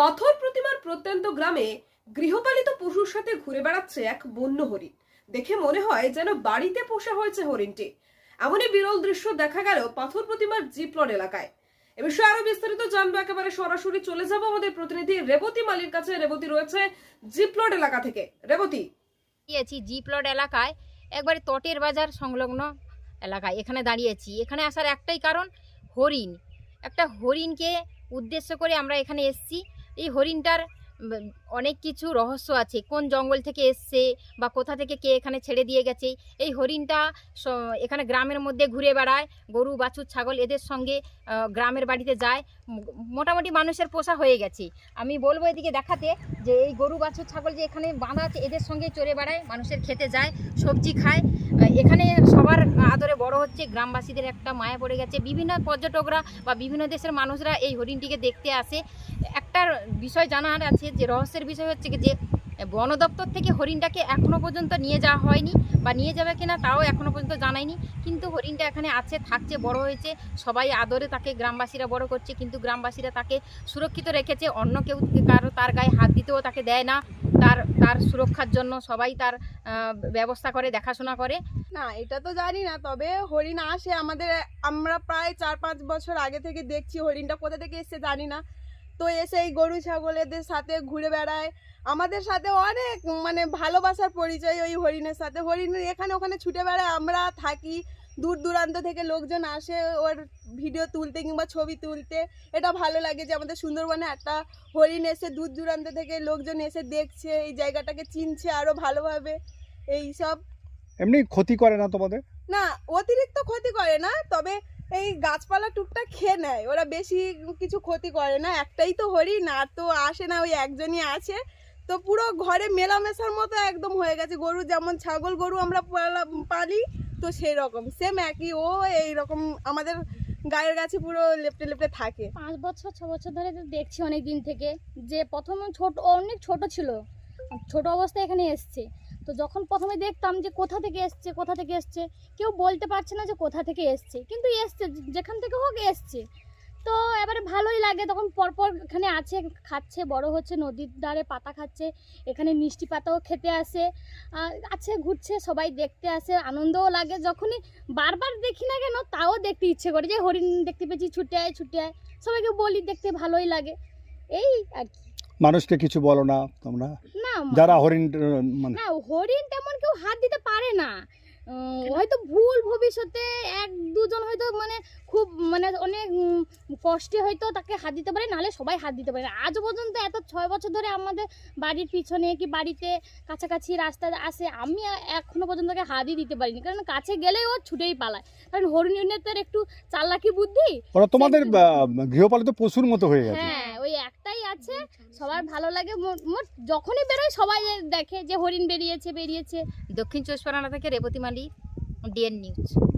পাথর প্রতিমার প্রত্যন্ত গ্রামে গৃহপালিত পশুর সাথে ঘুরে বেড়াচ্ছে এক বন্য হরিণ। দেখে মনে হয় যেন বাড়িতে পোষা হয়েছে হরিণটি। এমনই বিরল দৃশ্য দেখা গেল পাথর প্রতিমার জিপ্লট এলাকায়। এ বিষয়ে আরও বিস্তারিত জানব একেবারে সরাসরি চলে যাব আমাদের প্রতিনিধি রেবতী মালির কাছে। রেবতী রয়েছে জিপ্লট এলাকা থেকে। রেবতী। দাঁড়িয়েছি জি প্লট এলাকায়, একবারে তটের বাজার সংলগ্ন এলাকায়। এখানে দাঁড়িয়েছি। এখানে আসার একটাই কারণ হরিণ। একটা হরিণকে উদ্দেশ্য করে আমরা এখানে এসেছি। এই হরিণটার অনেক কিছু রহস্য আছে। কোন জঙ্গল থেকে এসছে বা কোথা থেকে কে এখানে ছেড়ে দিয়ে গেছে? এই হরিণটা এখানে গ্রামের মধ্যে ঘুরে বেড়ায়। গরু, বাছুর, ছাগল এদের সঙ্গে গ্রামের বাড়িতে যায়। মোটামুটি মানুষের পোষা হয়ে গেছে। আমি বলব এদিকে দেখাতে যে এই গরু, বাছুর, ছাগল যে এখানে বাঁধা আছে, এদের সঙ্গে চড়ে বেড়ায়, মানুষের খেতে যায়, সবজি খায়। এখানে সবার আদরে বড় হচ্ছে গ্রামবাসীদের একটা মায়া পড়ে গেছে। বিভিন্ন পর্যটকরা বা বিভিন্ন দেশের মানুষরা এই হরিণটিকে দেখতে আসে। একটার বিষয় জানার আছে, যে রহস্যের বিষয় হচ্ছে যে, বন দপ্তর থেকে হরিণটাকে এখনও পর্যন্ত নিয়ে যাওয়া হয়নি বা নিয়ে যাবে কিনা তাও এখনও পর্যন্ত জানায়নি। কিন্তু হরিণটা এখানে আছে, থাকছে, বড় হয়েছে, সবাই আদরে তাকে গ্রামবাসীরা বড় করছে, কিন্তু গ্রামবাসীরা তাকে সুরক্ষিত রেখেছে, অন্য কেউ কারও তার গায়ে হাত দিতেও তাকে দেয় না। তার তার সুরক্ষার জন্য সবাই তার ব্যবস্থা করে, দেখাশোনা করে। না, এটা তো জানি না, তবে হরিণ আসে আমাদের, আমরা প্রায় চার পাঁচ বছর আগে থেকে দেখছি হরিণটা কোথা থেকে এসছে জানি না। তো এসে এই গরু ছাগলেদের সাথে ঘুরে বেড়ায়। আমাদের সাথে অনেক মানে ভালোবাসার পরিচয় ওই হরিণের সাথে। হরিণ এখানে ওখানে ছুটে বেড়ায় আমরা থাকি। দূর দূরান্ত থেকে লোকজন আসে ওর ভিডিও তুলতে কিংবা ছবি তুলতে। এটা ভালো লাগে যে আমাদের সুন্দরবনে একটা হরিণ এসে দূর দূরান্ত থেকে লোকজন এসে দেখছে এই জায়গাটাকে চিনছে আরও ভালোভাবে। এই সব। এমনি ক্ষতি করে না তোমাদের? না অতিরিক্ত ক্ষতি করে না তবে এই গাছপালা টুকটাক খেয়ে নেয়। ওরা বেশি কিছু ক্ষতি করে না। একটাই তো হরিণ, আর তো আসে না, ওই একজনই আছে। তো পুরো ঘরে মেলামেশার মতো একদম হয়ে গেছে। গরু যেমন ছাগল গরু আমরা পালি তো সেই রকম সেম একই। ও এই রকম আমাদের গায়ের গাছে পুরো লেপটে লেপটে থাকে। পাঁচ বছর, ছ বছর ধরে তো দেখছি অনেক দিন থেকে যে প্রথম ছোট, অনেক ছোট ছিল। ছোট অবস্থায় এখানে এসছে। তো যখন প্রথমে দেখতাম যে কোথা থেকে এসছে, কোথা থেকে এসছে, কেউ বলতে পারছে না যে কোথা থেকে এসছে, কিন্তু এসছে, যেখান থেকে হোক এসছে। তো এবারে ভালোই লাগে, তখন পরপর এখানে আছে, খাচ্ছে, বড় হচ্ছে, নদীর ধারে পাতা খাচ্ছে, এখানে মিষ্টি পাতাও খেতে আসে আছে, ঘুরছে, সবাই দেখতে আসে, আনন্দও লাগে, যখনই বারবার দেখি না কেন, তাও দেখতে ইচ্ছে করে, যে হরিণ দেখতে পেয়েছি, ছুটে আয় ছুটে আয়, সবাইকে বলি দেখতে ভালোই লাগে, এই আর কি। মানুষকে কিছু বলো না তোমরা। যারা হরিণ মানে না হরিণ তেমন কেউ হাত দিতে পারে না। হয়তো ভুল ভবিষ্যতে এক দুজন হয়তো মানে খুব মানে অনেক কষ্টে হয়তো তাকে হাত দিতে পারে নাহলে সবাই হাত দিতে পারে না। আজ পর্যন্ত এত ছয় বছর ধরে আমাদের বাড়ির পিছনে কি বাড়িতে কাছাকাছি রাস্তা আসে আমি এখনও পর্যন্ত তাকে হাতই দিতে পারিনি। কারণ কাছে গেলে ও ছুটেই পালায়। কারণ হরিণের তো একটু চালাকি বুদ্ধি ওরা তোমাদের গৃহপালিত পশুর মতো হয়ে গেছে। হ্যাঁ আছে সবার ভালো লাগে মোট- মোট যখনই বেরোয় সবাই দেখে যে হরিণ বেরিয়েছে বেরিয়েছে। দক্ষিণ চব্বিশ পরগনা থেকে রেবতী মালি ডিএন নিউজ।